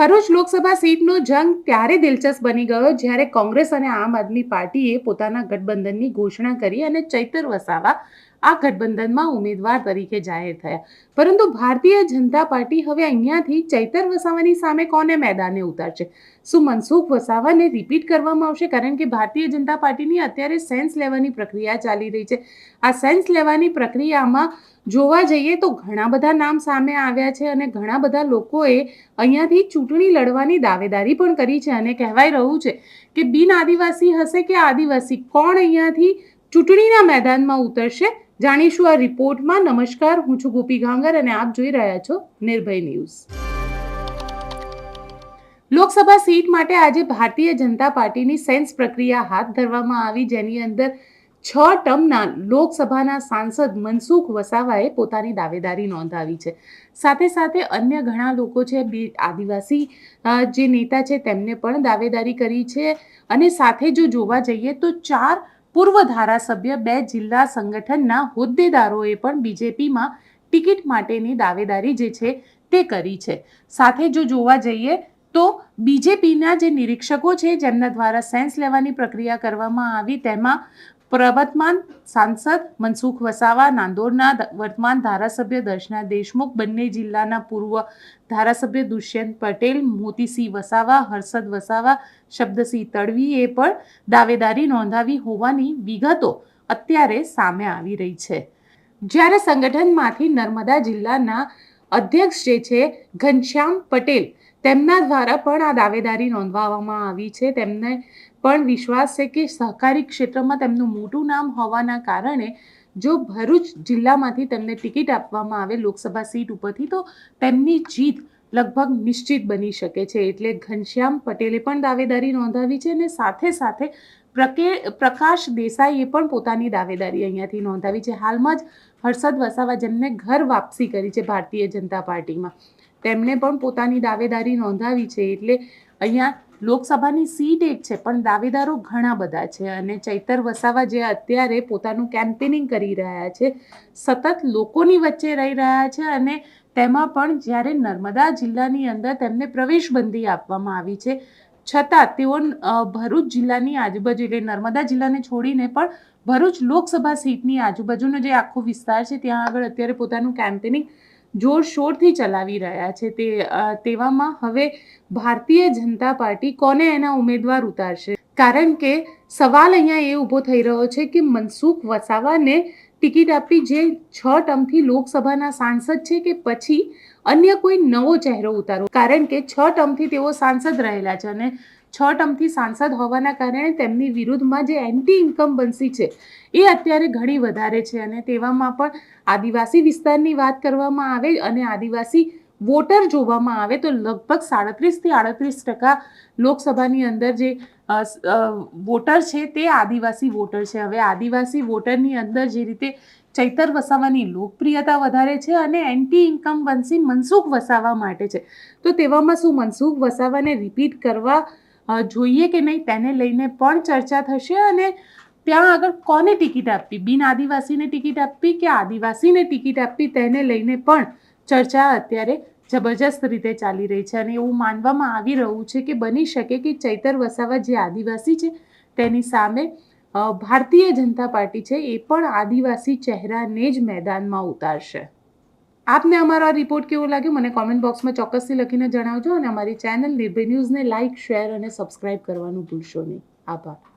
ભરૂચ લોકસભા સીટનો જંગ ત્યારે દિલચસ્પ બની ગયો જ્યારે કોંગ્રેસ અને આમ આદમી પાર્ટીએ પોતાના ગઠબંધનની ઘોષણા કરી અને ચૈતર વસાવા આ ગઠબંધનમાં ઉમેદવાર તરીકે જાહેર થયા. પરંતુ ભારતીય જનતા પાર્ટી હવે અહીંયાથી ચૈતર વસાવાની સામે કોને મેદાને ઉતારશે? શું મનસુખ વસાવાને રિપીટ કરવામાં આવશે? કારણ કે ભારતીય જનતા પાર્ટીની અત્યારે સેન્સ લેવાની પ્રક્રિયા ચાલી રહી છે. આ સેન્સ લેવાની પ્રક્રિયામાં જોવા જઈએ તો ઘણા બધા નામ સામે આવ્યા છે અને ઘણા બધા લોકોએ અહીંયાથી ચૂંટણી લડવાની દાવેદારી પણ કરી છે અને કહેવાય રહ્યું છે કે બિન આદિવાસી હશે કે આદિવાસી કોણ અહીંયાથી ચૂંટણીના મેદાનમાં ઉતરશે? જાણીશું આ રિપોર્ટમાં. નમસ્કાર, હું છું ગોપી ગાંગર અને આપ જોઈ રહ્યા છો નિર્ભય ન્યૂઝ. લોકસભા સીટ માટે આજે ભારતીય જનતા પાર્ટીની સેન્સ પ્રક્રિયા હાથ ધરવામાં આવી, જેની અંદર છ ટર્મના લોકસભાના સાંસદ મનસુખ વસાવાએ પોતાની દાવેદારી નોંધાવી છે. સાથે સાથે અન્ય ઘણા લોકો છે, બે આદિવાસી જે નેતા છે, તેમને પણ દાવેદારી કરી છે. અને સાથે જો જોવા જઈએ તો ચાર પૂર્વ ધારાસભ્ય બે જિલ્લા સંગઠનના હોદ્દેદારોએ પણ બીજેપીમાં ટિકિટ માટેની દાવેદારી જે છે તે કરી છે. સાથે જો જોવા જઈએ તો બીજેપીના જે નિરીક્ષકો છે, જેમના દ્વારા સેન્સ લેવાની પ્રક્રિયા કરવામાં આવી, તેમાં પ્રવર્તમાન સાંસદ મનસુખ વસાવા, નાંદોરના વર્તમાન ધારાસભ્ય દર્શના દેશમુખ, બંને જિલ્લાના પૂર્વ ધારાસભ્ય દુષ્યંત પટેલ, મોતીસિંહ વસાવા, હર્ષદ વસાવા, શબ્દસિંહ તડવીએ પણ દાવેદારી નોંધાવી હોવાની વિગતો અત્યારે સામે આવી રહી છે. જ્યારે સંગઠનમાંથી નર્મદા જિલ્લાના અધ્યક્ષ જે છે, ઘનશ્યામ પટેલ તેમના દ્વારા પણ આ દાવેદારી નોંધવામાં આવી છે. તેમને પણ વિશ્વાસ છે કે સહકારી ક્ષેત્રમાં તેમનું મોટું નામ હોવાના કારણે જો ભરૂચ જિલ્લામાંથી તેમને ટિકિટ આપવામાં આવે લોકસભા સીટ ઉપરથી, તો તેમની જીત લગભગ નિશ્ચિત બની શકે છે. એટલે ઘનશ્યામ પટેલે પણ દાવેદારી નોંધાવી છે અને સાથે સાથે પ્રકે, પ્રકાશ દેસાઈએ પણ પોતાની દાવેદારી અહીંયાથી નોંધાવી છે. હાલમાં જ હર્ષદ વસાવા જેમને ઘર વાપસી કરી છે ભારતીય જનતા પાર્ટીમાં. તેમણે પણ પોતાની દાવેદારી નોંધાવી છે એટલે અહીંયા લોકસભાની સીટ એક છે, પણ દાવેદારો ઘણા બધા છે અને ચૈતર વસાવા જે અત્યારે પોતાનું કેમ્પેનિંગ કરી રહ્યા છે, સતત લોકોની વચ્ચે રહી રહ્યા છે અને તેમાં પણ જ્યારે નર્મદા જિલ્લાની અંદર તેમને પ્રવેશબંધી આપવામાં આવી છે, છતાં તેઓ ભરૂચ જિલ્લાની આજુબાજુ એટલે નર્મદા જિલ્લાને છોડીને પણ ભરૂચ લોકસભા સીટની આજુબાજુનો જે આખો વિસ્તાર છે, ત્યાં આગળ અત્યારે પોતાનું કેમ્પેનિંગ જોરશોરથી ચલાવી રહ્યા છે. તે તેવામાં હવે ભારતીય જનતા પાર્ટી કોને એના ઉમેદવાર ઉતારશે? કારણ કે સવાલ અહીંયા એ ઊભો થઈ રહ્યો છે કે મનસુખ વસાવાને ટિકિટ આપી જે છ ટર્મથી લોકસભાના સાંસદ છે કે પછી અન્ય કોઈ નવો ચહેરો ઉતારવો કારણ કે છ ટર્મથી તેઓ સાંસદ રહેલા છે અને છ ટર્મથી સાંસદ હોવાના કારણે તેમની વિરુદ્ધમાં જે એન્ટી ઇન્કમ્બન્સી છે, એ અત્યારે ઘણી વધારે છે અને તેવામાં પણ આદિવાસી વિસ્તારની વાત કરવામાં આવે અને આદિવાસી વોટર જોવામાં આવે તો લગભગ સાડત્રીસથી આડત્રીસ ટકા લોકસભાની અંદર જે વોટર છે તે આદિવાસી વોટર છે. હવે આદિવાસી વોટરની અંદર જે રીતે ચૈતર વસાવાની લોકપ્રિયતા વધારે છે અને એન્ટી ઇન્કમ્બન્સી મનસુખ વસાવા માટે છે. તો તેવામાં શું મનસુખ વસાવાને રિપીટ કરવા જોઈએ કે નહીં, તેને લઈને પણ ચર્ચા થશે અને ત્યાં આગળ કોને ટિકિટ આપવી? બિન આદિવાસીને ટિકિટ આપવી કે આદિવાસીને ટિકિટ આપવી? તેને લઈને પણ ચર્ચા અત્યારે જબરજસ્ત રીતે ચાલી રહી છે અને એવું માનવામાં આવી રહ્યું છે કે બની શકે કે ચૈતર વસાવા જે આદિવાસી છે, તેની સામે ભારતીય જનતા પાર્ટી છે, એ પણ આદિવાસી ચહેરાને જ મેદાનમાં ઉતારશે. આપને અમારો આ રિપોર્ટ કેવો લાગ્યો? મને કોમેન્ટ બોક્સમાં ચોક્કસથી લખીને જણાવજો અને અમારી ચેનલ નિર્ભય ન્યૂઝને લાઇક શેર અને સબસ્ક્રાઇબ કરવાનું ભૂલશો નહીં. આભાર.